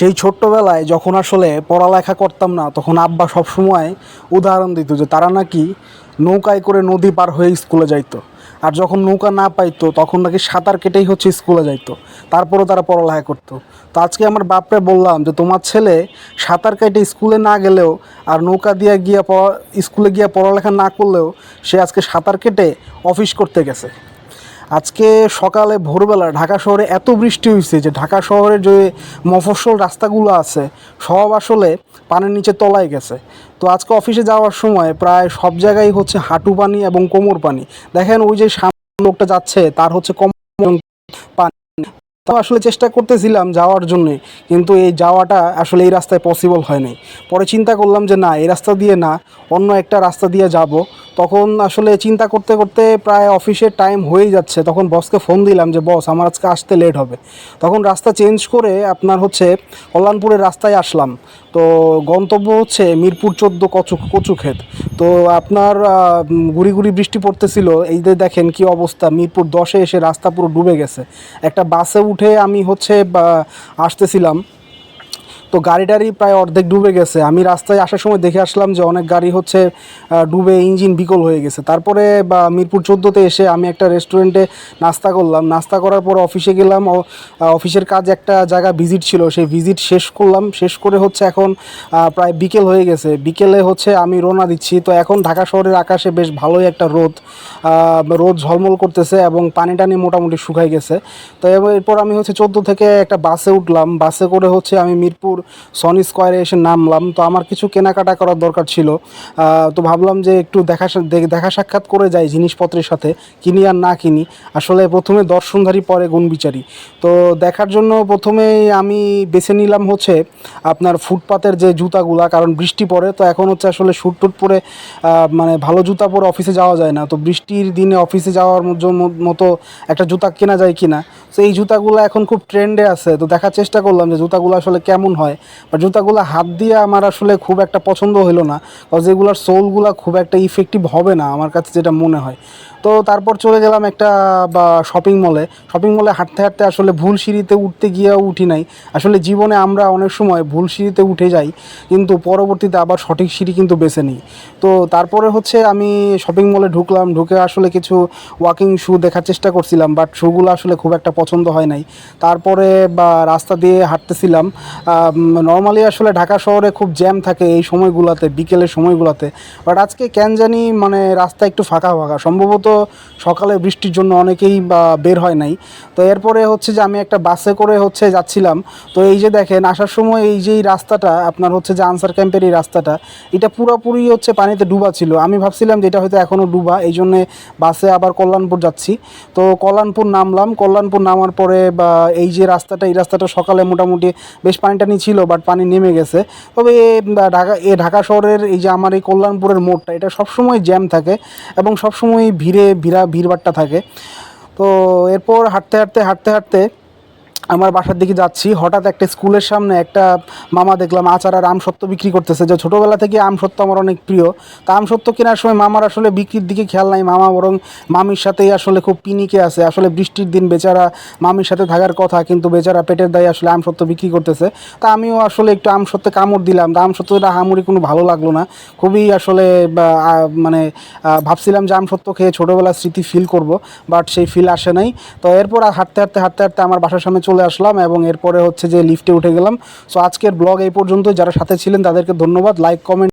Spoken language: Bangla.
সেই ছোট্টবেলায় যখন আসলে পড়ালেখা করতাম না, তখন আব্বা সবসময় উদাহরণ দিত যে তারা নাকি নৌকায় করে নদী পার হয়ে স্কুলে যাইতো। আর যখন নৌকা না পাইতো, তখন নাকি সাঁতার কেটেই হচ্ছে স্কুলে যাইতো। তারপরেও তারা পড়ালেখা করতো। তো আজকে আমার বাপরে বললাম যে, তোমার ছেলে সাঁতার কেটে স্কুলে না গেলেও আর নৌকা দিয়ে গিয়ে পড়া, স্কুলে গিয়ে পড়ালেখা না করলেও সে আজকে সাঁতার কেটে অফিস করতে গেছে। আজকে সকালে ভোরবেলা ঢাকা শহরে এত বৃষ্টি হয়েছে যে ঢাকা শহরের যে মফস্বল রাস্তাগুলো আছে, সব আসলে পানির নিচে তলায় গেছে। তো আজকে অফিসে যাওয়ার সময় প্রায় সব জায়গায় হচ্ছে হাঁটু পানি এবং কোমর পানি। দেখেন ওই যে সামনে লোকটা যাচ্ছে, তার হচ্ছে কম পানি। তো আসলে চেষ্টা করতেছিলাম যাওয়ার জন্যে, কিন্তু এই যাওয়াটা আসলে এই রাস্তায় পসিবল হয় নাই পরে চিন্তা করলাম যে না, এই রাস্তা দিয়ে না, অন্য একটা রাস্তা দিয়ে যাব। তখন আসলে চিন্তা করতে করতে প্রায় অফিসের টাইম হয়েই যাচ্ছে। তখন বসকে ফোন দিলাম যে বস আমার আজকে আসতে লেট হবে। তখন রাস্তা চেঞ্জ করে আপনার হচ্ছে কল্যাণপুরের রাস্তায় আসলাম। তো গন্তব্য হচ্ছে মিরপুর চোদ্দ কচু কচুক্ষেত। তো আপনার গুড়ি গুড়ি বৃষ্টি পড়তেছিল। এই যে দেখেন কি অবস্থা, মিরপুর দশে এসে রাস্তা পুরো ডুবে গেছে। একটা বাসে উঠে আমি হচ্ছে আসতেছিলাম। তো গাড়ি টাড়ি প্রায় অর্ধেক ডুবে গেছে। আমি রাস্তায় আসার সময় দেখে আসলাম যে অনেক গাড়ি হচ্ছে ডুবে ইঞ্জিন বিকল হয়ে গেছে। তারপরে, বা মিরপুর চোদ্দোতে এসে আমি একটা রেস্টুরেন্টে নাস্তা করলাম। নাস্তা করার পর অফিসে গেলাম। অফিসের কাজ একটা জায়গা ভিজিট ছিল। সেই ভিজিট শেষ করলাম। শেষ করে হচ্ছে এখন প্রায় বিকেল হয়ে গেছে। বিকেলে হচ্ছে আমি রওনা দিচ্ছি। তো এখন ঢাকা শহরের আকাশে বেশ ভালোই একটা রোদ রোদ ঝলমল করতেছে এবং পানি টানি মোটামুটি শুকাই গেছে। তো এরপর আমি হচ্ছে চোদ্দ থেকে একটা বাসে উঠলাম। বাসে করে হচ্ছে আমি মিরপুর সনি স্কোয়ারে এসে নামলাম। তো আমার কিছু কেনাকাটা করার দরকার ছিল। তো ভাবলাম যে একটু দেখা দেখা সাক্ষাৎ করে যাই জিনিসপত্রের সাথে, কিনি আর না কিনি। আসলে প্রথমে দর্শনধারী, পরে গুণবিচারী। তো দেখার জন্য প্রথমেই আমি বেছে নিলাম হচ্ছে আপনার ফুটপাতের যে জুতাগুলা, কারণ বৃষ্টি পড়ে, তো এখন হচ্ছে আসলে শুট টুট পরে মানে ভালো জুতা পরে অফিসে যাওয়া যায় না। তো বৃষ্টির দিনে অফিসে যাওয়ার মতো একটা জুতা কেনা যায় কিনা। তো এই জুতাগুলো এখন খুব ট্রেন্ডে আছে। তো দেখার চেষ্টা করলাম যে জুতাগুলো আসলে কেমন হয়। বা জুতাগুলো হাত দিয়ে আমার আসলে খুব একটা পছন্দ হলো না। কারণ যেগুলোর সোলগুলো খুব একটা ইফেক্টিভ হবে না আমার কাছে যেটা মনে হয়। তো তারপর চলে গেলাম একটা, বা শপিং মলে শপিং মলে হাঁটতে হাঁটতে আসলে ভুল সিঁড়িতে উঠতে গিয়েও উঠি নাই। আসলে জীবনে আমরা অনেক সময় ভুল সিঁড়িতে উঠে যাই, কিন্তু পরবর্তীতে আবার সঠিক সিঁড়ি কিন্তু বেছে নিই। তো তারপরে হচ্ছে আমি শপিং মলে ঢুকলাম, ঢুকে আসলে কিছু ওয়াকিং শু দেখার চেষ্টা করছিলাম বাট শুগুলো আসলে খুব একটা পছন্দ হয় নাই। তারপরে বা রাস্তা দিয়ে হাঁটতেছিলাম নর্মালি আসলে ঢাকা শহরে খুব জ্যাম থাকে এই সময়গুলোতে, বিকেলের সময়গুলোতে। বাট আজকে কেন জানি মানে রাস্তা একটু ফাঁকা ফাঁকা। সম্ভবত সকালে বৃষ্টির জন্য অনেকেই বের হয় নাই। তো এরপরে হচ্ছে যে আমি একটা বাসে করে হচ্ছে যাচ্ছিলাম। তো এই যে দেখেন, আসার সময় এই যে রাস্তাটা, আপনার হচ্ছে যে আনসার ক্যাম্পের এই রাস্তাটা, এটা পুরোপুরি হচ্ছে পানিতে ডুবা ছিল। আমি ভাবছিলাম যে এটা হয়তো এখনও ডুবা, এই জন্যে বাসে আবার কল্যাণপুর যাচ্ছি। তো কল্যাণপুর নামলাম। কল্যাণপুর নামার পরে বা এই যে রাস্তাটা, এই রাস্তাটা সকালে মোটামুটি বেশ পানি টানি ছিল বাট পানি নেমে গেছে। তবে ঢাকা, এ, ঢাকা শহরের এই যে আমার এই কল্যাণপুরের মোড়টা, এটা সবসময় জ্যাম থাকে এবং সবসময় ভিড়ে, ভিড়া ভিড়ভাট্টা থাকে। তো এরপর হাঁটতে হাঁটতে হাঁটতে হাঁটতে আমার বাসার দিকে যাচ্ছি। হঠাৎ একটা স্কুলের সামনে একটা মামা দেখলাম, আচার আর আমসত্ত্ব বিক্রি করতেছে। যে ছোটোবেলা থেকে আমসত্ত্ব আমার অনেক প্রিয়। তা আমসত্ত্ব কেনার সময় মামার আসলে বিক্রির দিকে খেয়াল নাই। মামা বরং মামির সাথেই আসলে খুব পিনিকে আছে। আসলে বৃষ্টির দিন বেচারা মামির সাথে থাকার কথা, কিন্তু বেচারা পেটের দায়ে আসলে আমসত্ত্ব বিক্রি করতেছে। তা আমিও আসলে একটু আমসত্ত্বে কামড় দিলাম। তা আমসত্ত্বটা হামুড়ি কোনো ভালো লাগল না। খুবই আসলে মানে ভাবছিলাম যে আমসত্ত্ব খেয়ে ছোটোবেলার স্মৃতি ফিল করব বাট সেই ফিল আসে নাই। তো এরপর হাঁটতে হাঁটতে হাঁটতে হাঁটতে আমার বাসার সামনে চলে আসলাম এবং এরপরে হচ্ছে যে লিফটে উঠে গেলাম। সো আজকের ব্লগ এই পর্যন্ত যারা সাথে ছিলেন, তাদেরকে ধন্যবাদ। Like comment